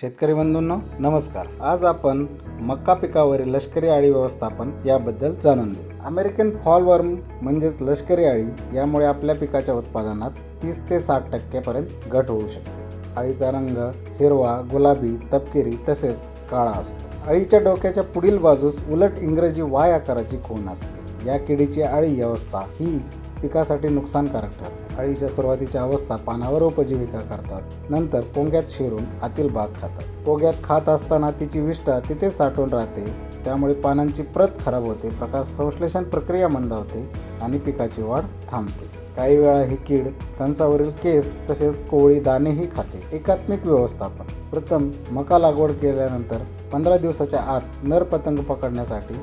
शेतकरी बंधूंनो नमस्कार. आज आपण मक्का पिकावरील लष्करी अळी व्यवस्थापन याबद्दल जाणून घेऊ. अमेरिकन फॉलवर्म म्हणजेच लष्करी अळी यामुळे आपल्या पिकाच्या उत्पादनात तीस ते साठ टक्क्यापर्यंत घट होऊ शकते. अळीचा रंग हिरवा गुलाबी तपकिरी तसेच काळा असतो. अळीच्या डोक्याच्या पुढील बाजूस उलट इंग्रजी वाय आकाराची खूण असते. या किडीची अळी अवस्था ही पिकासाठी नुकसानकारक ठरते. अळीच्या सुरुवातीच्या अवस्था पानावर उपजीविका करतात. नंतर पोंग्यात शिरून आतील भाग खातात. पोग्यात खात असताना तिची विष्ठा तिथेच साठवून राहते. त्यामुळे पानांची प्रत खराब होते प्रकाश संश्लेषण प्रक्रिया मंदावते आणि पिकाची वाढ थांबते. काही वेळा ही कीड कंसावरील केस तसेच कोवळी दाणेही खाते. एकात्मिक व्यवस्थापन. प्रथम मका लागवड केल्यानंतर पंधरा दिवसाच्या आत नर पतंग पकडण्यासाठी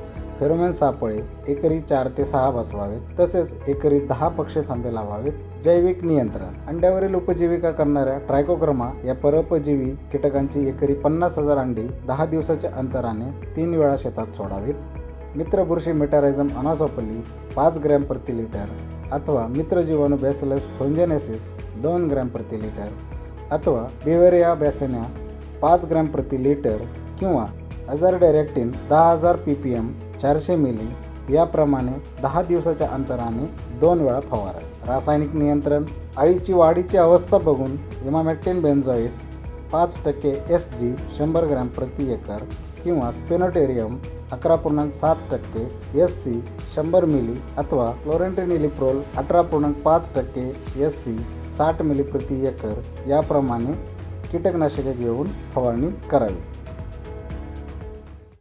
फेरोमेन सापळे एकरी चार ते सहा बसवावेत तसेच एकरी दहा पक्षी थांबे लावावेत जैविक नियंत्रण. अंड्यावरील उपजीविका करणाऱ्या ट्रायकोक्रमा या परपजीवी कीटकांची एकरी पन्नास हजार अंडी दहा दिवसाच्या अंतराने तीन वेळा शेतात सोडावीत. मित्र बुरशी मेटारायझम अनासोपली पाच ग्रॅम प्रति लिटर अथवा मित्र जीवाणू बॅसिलस थ्रोंजेनेसिस दोन ग्रॅम प्रति लिटर अथवा बिवेरिया बॅसेन्या पाच ग्रॅम प्रति लिटर किंवा अझर डायरेक्टिन दहा हजार पी पी एम चारशे मिली याप्रमाणे दहा दिवसाच्या अंतराने दोन वेळा फवारा. रासायनिक नियंत्रण अळीची वाढीची अवस्था बघून इमामॅक्टिन बेन्झॉईट पाच टक्के एस जी शंभर ग्रॅम प्रति एकर किंवा स्पेनोटेरियम अकरा पूर्णांक सात टक्के एस सी शंभर मिली अथवा क्लोरेंटेनिलिप्रोल अठरा पूर्णांक पाच टक्के एस सी साठ मिली प्रति एकर याप्रमाणे कीटकनाशके घेऊन फवारणी करावी.